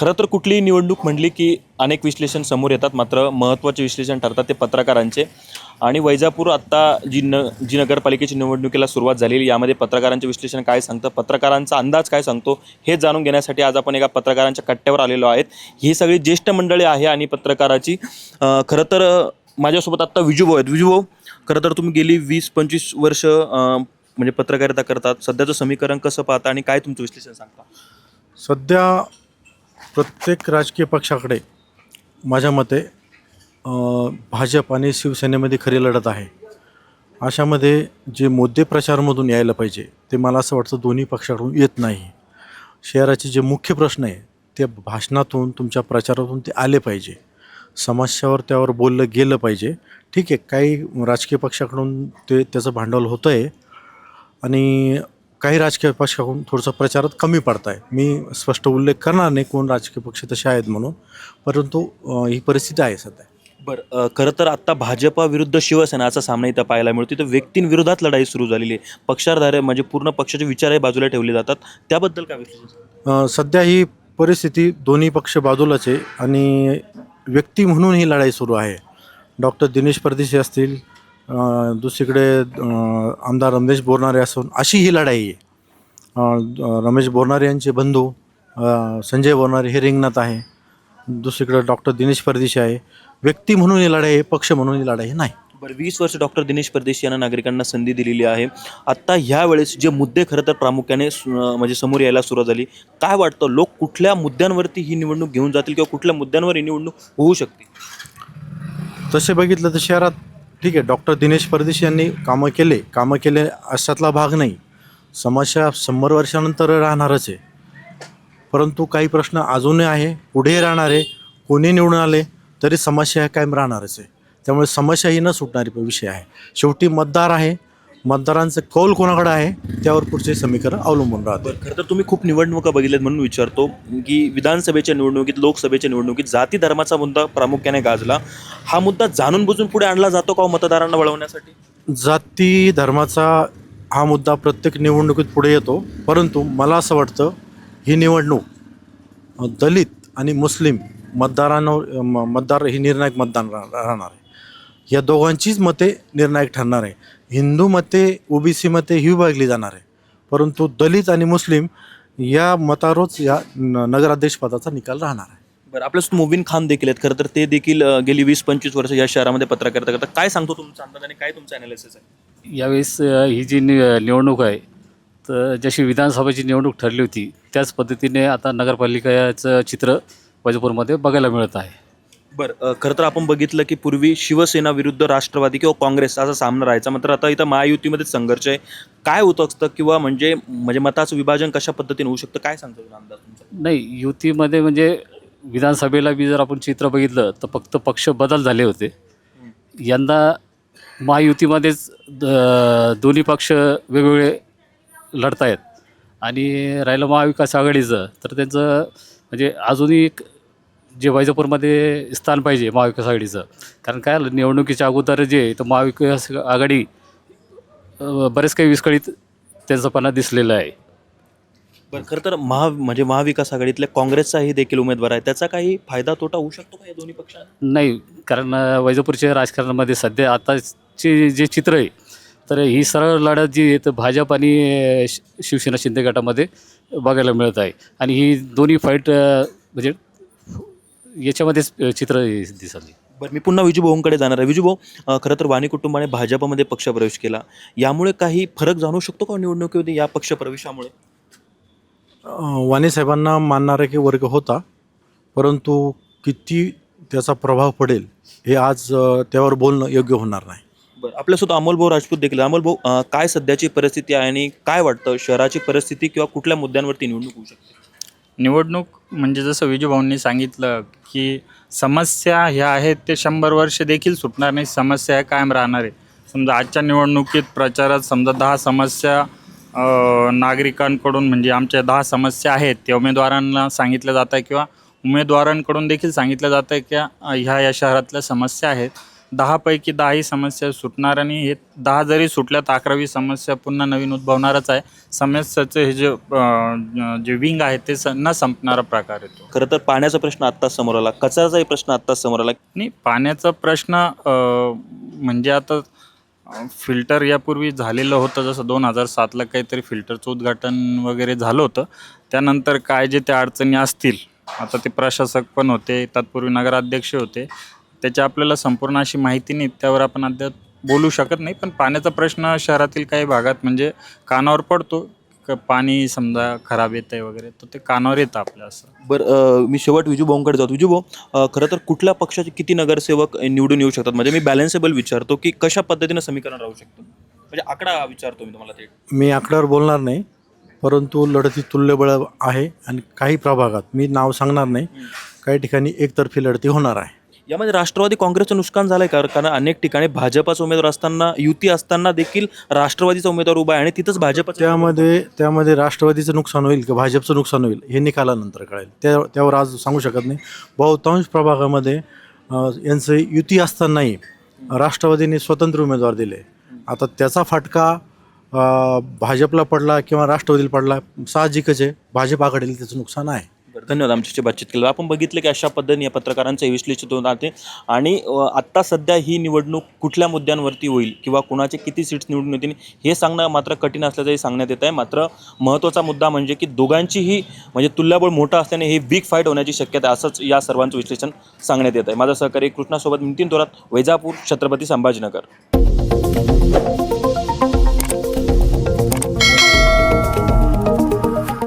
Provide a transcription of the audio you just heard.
खरं तर कुठलीही निवडणूक म्हटली की अनेक विश्लेषण समोर येतात मात्र महत्त्वाचे विश्लेषण ठरतात ते पत्रकारांचे. आणि वैजापूर आत्ता जी न जी नगरपालिकेची निवडणुकीला सुरुवात झालेली यामध्ये पत्रकारांचे विश्लेषण काय सांगतं पत्रकारांचा अंदाज काय सांगतो हे जाणून घेण्यासाठी आज आपण एका पत्रकारांच्या कट्ट्यावर आलेलो आहेत. ही सगळी ज्येष्ठ मंडळी आहे आणि पत्रकाराची खरं तर माझ्यासोबत आत्ता विजूभाऊ आहेत. विजूभाऊ खरं तर तुम्ही गेली वीस पंचवीस वर्ष म्हणजे पत्रकारिता करतात. सध्याचं समीकरण कसं पाहता आणि काय तुमचं विश्लेषण सांगता? सध्या प्रत्येक राजकीय पक्षाकडे माझ्या मते भाजप आणि शिवसेनेमध्ये खरी लढत आहे. अशामध्ये जे मुद्दे प्रचारमधून यायला पाहिजे ते मला असं वाटतं दोन्ही पक्षाकडून येत नाही. शहराचे जे मुख्य प्रश्न आहे ते भाषणातून तुमच्या प्रचारातून ते आले पाहिजे. समस्यावर त्यावर बोललं गेलं पाहिजे. ठीक आहे काही राजकीय पक्षाकडून ते त्याचं भांडवल होतं आहे आणि काही राजकीय पक्षाकडून थोडंसं प्रचारात कमी पडत आहे मी स्पष्ट उल्लेख करणार नाही कोण राजकीय पक्ष तसे आहेत म्हणून परंतु अ, ही परिस्थिती आहे सध्या. बरं अ, खरं तर आत्ता भाजपा विरुद्ध शिवसेना असा सामना इथं पाहायला मिळतो तिथं व्यक्तींविरोधात लढाई सुरू झालेली आहे. पक्षाधारे म्हणजे पूर्ण पक्षाचे विचारही बाजूला ठेवले जातात. त्याबद्दल काय विश्लेषण अ, सध्या ही परिस्थिती दोन्ही पक्ष बाजूलाच आहे आणि व्यक्ती म्हणून ही लढाई सुरू आहे. डॉक्टर दिनेश परदेशी असतील दुसरीकडे आमदार रमेश बोरनारे असून अशी ही लढाई आहे. अ, रमेश बोरनारे यांचे बंधू अ, संजय बोरनारे हे रिंगणात आहे. दुसरीकडे डॉक्टर दिनेश परदेशी आहे. व्यक्ती म्हणून ही लढाई आहे पक्ष म्हणून ही लढाई नाही. बरं वीस वर्ष डॉक्टर दिनेश परदेशी यांना नागरिकांना संधी दिलेली आहे. आत्ता ह्या वेळेस जे मुद्दे खरं तर प्रामुख्याने सु- अ, म्हणजे समोर यायला सुरुवात झाली. काय वाटतं लोक कुठल्या मुद्द्यांवरती ही निवडणूक घेऊन जातील किंवा कुठल्या मुद्द्यांवर ही निवडणूक होऊ शकते? तसे बघितलं तर शहरात ठीक आहे. डॉक्टर दिनेश परदेशी यांनी कामं केले. कामं केले अशातला भाग नाही. समस्या शंभर वर्षानंतर राहणारच आहे. परंतु काही प्रश्न अजूनही आहे. पुढे राहणार आहे. कोणी निवडून आले तरी समस्या कायम राहणारच आहे. त्यामुळे समस्या ही न सुटणारी विषय आहे. शेवटी मतदार आहे. मतदारांचं कौल कोणाकडे आहे त्यावर पुढचे समीकरण अवलंबून राहते. खरं तर तुम्ही खूप निवडणुका बघितल्यात म्हणून विचारतो की विधानसभेच्या निवडणुकीत लोकसभेच्या निवडणुकीत जाती धर्माचा मुद्दा प्रामुख्याने गाजला. हा मुद्दा जाणून बुजून पुढे आणला जातो का हो मतदारांना वळवण्यासाठी? जाती धर्माचा हा मुद्दा प्रत्येक निवडणुकीत पुढे येतो परंतु मला असं वाटतं ही निवडणूक दलित आणि मुस्लिम मतदारांवर मतदार ही निर्णायक मतदान राहणार आहे. या दोघांचीच मते निर्णायक ठरणार आहे. हिंदू मते ओबीसी मते ही विभागली जाणार आहे. परंतु दलित आणि मुस्लिम या मतारोच या न- नगराध्यक्ष पदाचा निकाल राहणार आहे. बरं आपल्यासोबत मुबिन खान देखील आहेत. खरं तर ते देखील अ, गेली वीस पंचवीस वर्ष या शहरामध्ये पत्रकारिता करतात काय सांगतो तुमचा अंदाज आणि काय तुमचा अनालिसिस आहे? यावेळेस अ, ही जी नि निवडणूक आहे तर जशी विधानसभेची निवडणूक ठरली होती त्याच पद्धतीने आता नगरपालिकेचं चित्र वैजापूरमध्ये बघायला मिळत आहे. बरं खरं तर आपण बघितलं की पूर्वी शिवसेना विरुद्ध राष्ट्रवादी किंवा काँग्रेस असा सामना राहायचा. मात्र आता इथं महायुतीमध्ये संघर्ष आहे. काय होतं असतं किंवा म्हणजे म्हणजे मताचं विभाजन कशा पद्धतीने होऊ शकतं? काय सांगतो नाही युतीमध्ये म्हणजे विधानसभेला बी जर आपण चित्र बघितलं तर फक्त पक्ष बदल झाले होते. यंदा महायुतीमध्येच द- दोन्ही पक्ष वेगवेगळे लढत आहेत आणि राहिलं महाविकास आघाडीचं तर त्यांचं म्हणजे अजूनही एक जे वैजापूरमध्ये स्थान पाहिजे महाविकास आघाडीचं. कारण काय झालं, निवडणुकीच्या अगोदर जे तर महाविकास आघाडी बरेच काही विस्कळीत त्यांचापणा दिसलेला आहे. बरं खरं तर महा म्हणजे महाविकास आघाडीतल्या काँग्रेसचाही देखील उमेदवार आहे. त्याचा काही फायदा तोटा होऊ शकतो का या दोन्ही पक्षांना? नाही कारण वैजापूरच्या राजकारणामध्ये सध्या आताचे जे चित्र आहे तर ही सरळ लढत जी आहे तर भाजप आणि शिवसेना शिंदे गटामध्ये बघायला मिळत आहे. आणि ही दोन्ही फाईट म्हणजे याच्यामध्येच चित्र दिसली. बरं मी पुन्हा विजूभाऊंकडे जाणार आहे. विजूभाऊ अ, खरं तर वाणी कुटुंबाने भाजपमध्ये पक्षप्रवेश केला. यामुळे काही फरक जाणवू शकतो का निवडणुकीमध्ये या पक्षप्रवेशामुळे? अं, वाणी साहेबांना मानणारा की वर्ग होता परंतु किती त्याचा प्रभाव पडेल हे आज अं, त्यावर बोलणं योग्य होणार नाही. बरं आपल्यासोबत अमोलभाऊ राजपूत देखील अमोलभाऊ अ, काय सध्याची परिस्थिती आहे आणि काय वाटतं? शहराची परिस्थिती किंवा कुठल्या मुद्द्यांवरती निवडणूक होऊ शकते? निवडणूक म्हणजे जसं विजूभाऊंनी सांगितलं की समस्या ह्या आहेत ते शंभर वर्ष देखील सुटणार नाही समस्या ह्या कायम राहणार आहे. समजा आजच्या निवडणुकीत प्रचारात समजा दहा समस्या अ, नागरिकांकडून म्हणजे आमच्या दहा समस्या आहेत त्या उमेदवारांना सांगितल्या जातं आहे किंवा उमेदवारांकडून देखील सांगितलं जातं आहे की अ, ह्या या शहरातल्या समस्या आहेत. दहापैकी दहाही समस्या सुटणार आणि हे दहा जरी सुटल्या तर अकरावी समस्या पुन्हा नवीन उद्भवणारच आहे. समस्याचं हे जे अं, जे विंग आहे ते स न संपणारा प्रकार येतो खरं तर पाण्याचा प्रश्न आत्ताच समोर आला. कचऱ्याचाही प्रश्न आत्ताच समोर आला. आणि पाण्याचा प्रश्न अ, म्हणजे आता फिल्टर यापूर्वी झालेलं होतं. जसं दोन हजार सातला काहीतरी फिल्टरचं उद्घाटन वगैरे झालं होतं. त्यानंतर काय जे त्या अडचणी असतील आता ते प्रशासक पण होते तत्पूर्वी नगराध्यक्ष होते त्याची आपल्याला संपूर्ण अशी माहिती नाही त्यावर आपण अद्याप बोलू शकत नाही. पण पाण्याचा प्रश्न शहरातील काही भागात म्हणजे कानावर पडतो. क- पाणी समजा खराब येतं आहे वगैरे तर ते कानावर येतं आपल्या असं. बरं मी शेवट विजू भाऊंकडे जातो. विजू भाऊ अ, खरं तर कुठल्या पक्षाचे किती नगरसेवक निवडून येऊ शकतात? म्हणजे मी बॅलन्सेबल विचारतो की कशा पद्धतीनं समीकरण राहू शकतं? म्हणजे आकडा विचारतो मी तुम्हाला ते. मी आकड्यावर बोलणार नाही परंतु लढती तुल्यबळ आहे आणि काही प्रभागात. मी नाव सांगणार नाही. काही ठिकाणी एकतर्फी लढती होणार आहे. यामध्ये राष्ट्रवादी काँग्रेसचं नुकसान झालं आहे कारण अनेक ठिकाणी भाजपाचा उमेदवार असताना युती असताना देखील राष्ट्रवादीचा उमेदवार उभा आहे आणि तिथंच भाजपचा त्यामध्ये त्यामध्ये राष्ट्रवादीचं नुकसान होईल की भाजपचं नुकसान होईल हे निकालानंतर कळेल. त्या त्यावर आज सांगू शकत नाही. बहुतांश प्रभागामध्ये यांचं युती असतानाही राष्ट्रवादीने स्वतंत्र उमेदवार दिले. आता त्याचा फटका भाजपला पडला किंवा राष्ट्रवादीला पडला साहजिकच आहे. भाजप आघाडीला त्याचं नुकसान आहे. तर धन्यवाद आमच्याशी बातचीत केलं. आपण बघितलं की अशा पद्धतीने या पत्रकारांचं विश्लेषित होत राहते. आणि आत्ता सध्या ही निवडणूक कुठल्या मुद्द्यांवरती होईल किंवा कुणाचे किती सीट्स निवडून येतील हे सांगणं मात्र कठीण असल्याचंही सांगण्यात येत आहे मात्र महत्त्वाचा मुद्दा म्हणजे की दोघांचीही म्हणजे तुल्यबळ मोठं असल्याने हे बिग फाईट होण्याची शक्यता असंच या सर्वांचं विश्लेषण सांगण्यात येत आहे माझा सहकारी कृष्णासोबत नितीन थोरात वैजापूर छत्रपती संभाजीनगर.